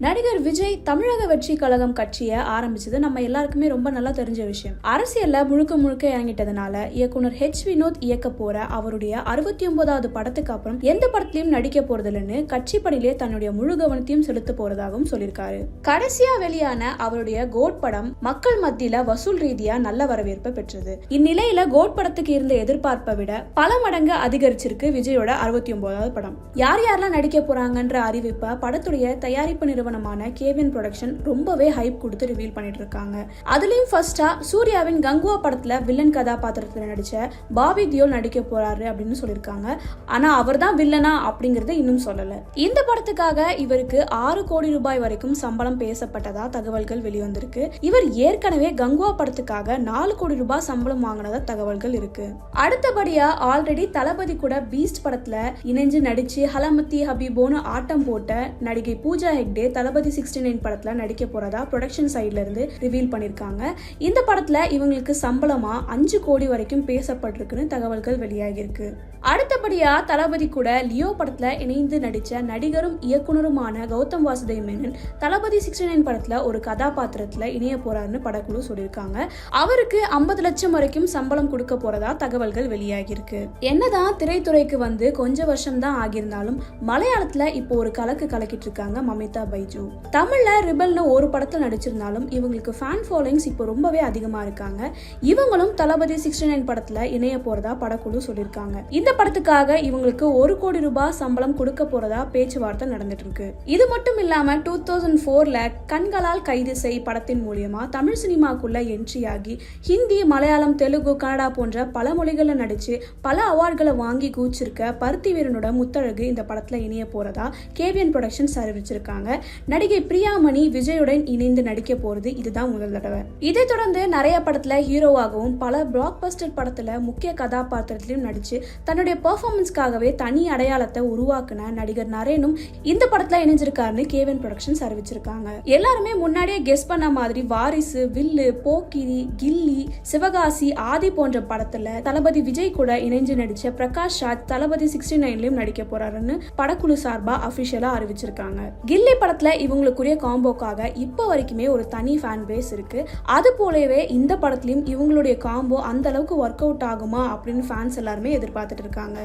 நடிகர் விஜய் தமிழக வெற்றி கழகம் கட்சியை ஆரம்பிச்சது நம்ம எல்லாருக்குமே ரொம்ப நல்லா தெரிஞ்ச விஷயம். அரசியல்ல முழுக்க முழுக்க இறங்கிட்டதுனால இயக்குனர் ஹெச் வினோத் இயக்க போற அவருடைய அறுபத்தி ஒன்பதாவது படத்துக்கு அப்புறம் எந்த படத்திலையும் நடிக்க போறதில்லைன்னு கட்சி பணியிலே தன்னுடைய முழு கவனத்தையும் செலுத்த போறதாகவும் சொல்லியிருக்காரு. கடைசியா வெளியான அவருடைய கோட் படம் மக்கள் மத்தியில வசூல் ரீதியா நல்ல வரவேற்பை பெற்றது. இந்நிலையில கோட் படத்துக்கு இருந்த எதிர்பார்ப்பை விட பல மடங்கு அதிகரிச்சிருக்கு விஜயோட அறுபத்தி ஒன்பதாவது படம். யார் யாரெல்லாம் நடிக்க போறாங்கன்ற அறிவிப்பை படத்துடைய தயாரிப்பு நிறுவனம் நிறுவனமான கேவின் ப்ரொடக்ஷன் ரொம்பவே ஹைப் கொடுத்து ரிவீல் பண்ணிட்டு இருக்காங்க. அதுலயும் ஃபர்ஸ்டா சூர்யாவின் கங்குவா படத்துல வில்லன் கதாபாத்திரத்துல நடிச்ச பாபி தியோல் நடிக்க போறாரு அப்படின்னு சொல்லியிருக்காங்க. ஆனா அவர் தான் வில்லனா அப்படிங்கறத இன்னும் சொல்லல. இந்த படத்துக்காக இவருக்கு ஆறு கோடி ரூபாய் வரைக்கும் சம்பளம் பேசப்பட்டதா தகவல்கள் வெளிவந்திருக்கு. இவர் ஏற்கனவே கங்குவா படத்துக்காக நாலு கோடி ரூபாய் சம்பளம் வாங்கினதா தகவல்கள் இருக்கு. அடுத்தபடியா ஆல்ரெடி தளபதி கூட பீஸ்ட் படத்துல இணைஞ்சு நடிச்சு ஹலமத்தி ஹபீபோன்னு ஆட்டம் போட்ட நடிகை பூஜா ஹெக்டே தளபதி சிக்ஸ்டி நைன் படத்தில் நடிக்க போறதா ப்ரொடக்ஷன் சைட்லேருந்து ரிவீல் பண்ணியிருக்காங்க இந்த படத்தில் இவங்களுக்கு சம்பளமாக அஞ்சு கோடி வரைக்கும் பேசப்பட்டிருக்குன்னு தகவல்கள் வெளியாகியிருக்கு. அடுத்தபடியாக தளபதி கூட லியோ படத்தில் இணைந்து நடித்த நடிகரும் இயக்குனருமான கௌதம் வாசுதேவ் மேனன் தளபதி சிக்ஸ்டி நைன் படத்தில் ஒரு கதாபாத்திரத்தில் இணைய போகிறாருன்னு படக்குழு சொல்லியிருக்காங்க. அவருக்கு ஐம்பது லட்சம் வரைக்கும் சம்பளம் கொடுக்க போகிறதா தகவல்கள் வெளியாகியிருக்கு. என்னதான் திரைத்துறைக்கு வந்து கொஞ்ச வருஷம் தான் ஆகியிருந்தாலும் மலையாளத்தில் இப்போ ஒரு கலக்கு கலக்கிட்டு இருக்காங்க மமிதா பை பைஜு தமிழ்ல ரிபல்னு ஒரு படத்தில் நடிச்சிருந்தாலும் இவங்களுக்கு ஃபேன் ஃபாலோயிங்ஸ் இப்போ ரொம்பவே அதிகமா இருக்காங்க. இவங்களும் தளபதி சிக்ஸ்டி நைன் படத்துல இணைய போறதா படக்குழு சொல்லியிருக்காங்க இந்த படத்துக்காக இவங்களுக்கு ஒரு கோடி ரூபாய் சம்பளம் கொடுக்க போறதா பேச்சுவார்த்தை நடந்துட்டு இருக்கு இது மட்டும் இல்லாம டூ தௌசண்ட் ஃபோர்ல கண்களால் கைது செய் படத்தின் மூலியமா தமிழ் சினிமாக்குள்ள என்ட்ரி ஆகி ஹிந்தி மலையாளம் தெலுங்கு கன்னடா போன்ற பல மொழிகளில் நடிச்சு பல அவார்ட்களை வாங்கி கூச்சிருக்க பருத்தி வீரனோட முத்தழகு இந்த படத்துல இணைய போறதா கேவியன் ப்ரொடக்ஷன்ஸ் அறிவிச்சிருக்காங்க. நடிகை பிரியாமணி விஜயுடன் இணைந்து நடிக்க போறது இதுதான் முதல் தடவை. இதை தொடர்ந்து நிறைய படத்துல ஹீரோவாகவும் பல பிளாக் பஸ்டர் படத்துல முக்கிய கதாபாத்திரத்திலும் நடிச்சு தன்னுடைய பெர்ஃபார்மன்ஸ்க்காகவே தனி அடையாளத்தை உருவாக்குன நடிகர் நரேனும் இந்த படத்துல இணைஞ்சிருக்காருன்னு கேவன் ப்ரொடக்ஷன்ஸ் அறிவிச்சிருக்காங்க. எல்லாருமே முன்னாடியே கெஸ் பண்ண மாதிரி வாரிசு வில்லு போக்கிரி கில்லி சிவகாசி ஆதி போன்ற படத்துல தளபதி விஜய் கூட இணைஞ்சு நடிச்ச பிரகாஷ் ராஜ் தளபதி சிக்ஸ்டி நைன்லயும் நடிக்க போறாருன்னு படக்குழு சார்பா அபிஷியலா அறிவிச்சிருக்காங்க. கில்லி படத்துல இவங்களுக்குரிய காம்போக்காக இப்போ வரைக்குமே ஒரு தனி ஃபேன் பேஸ் இருக்குது அது போலவே இந்த படத்துலையும் இவங்களுடைய காம்போ அந்த அளவுக்கு ஒர்க் அவுட் ஆகுமா அப்படின்னு ஃபேன்ஸ் எல்லாருமே எதிர்பார்த்துட்டு இருக்காங்க.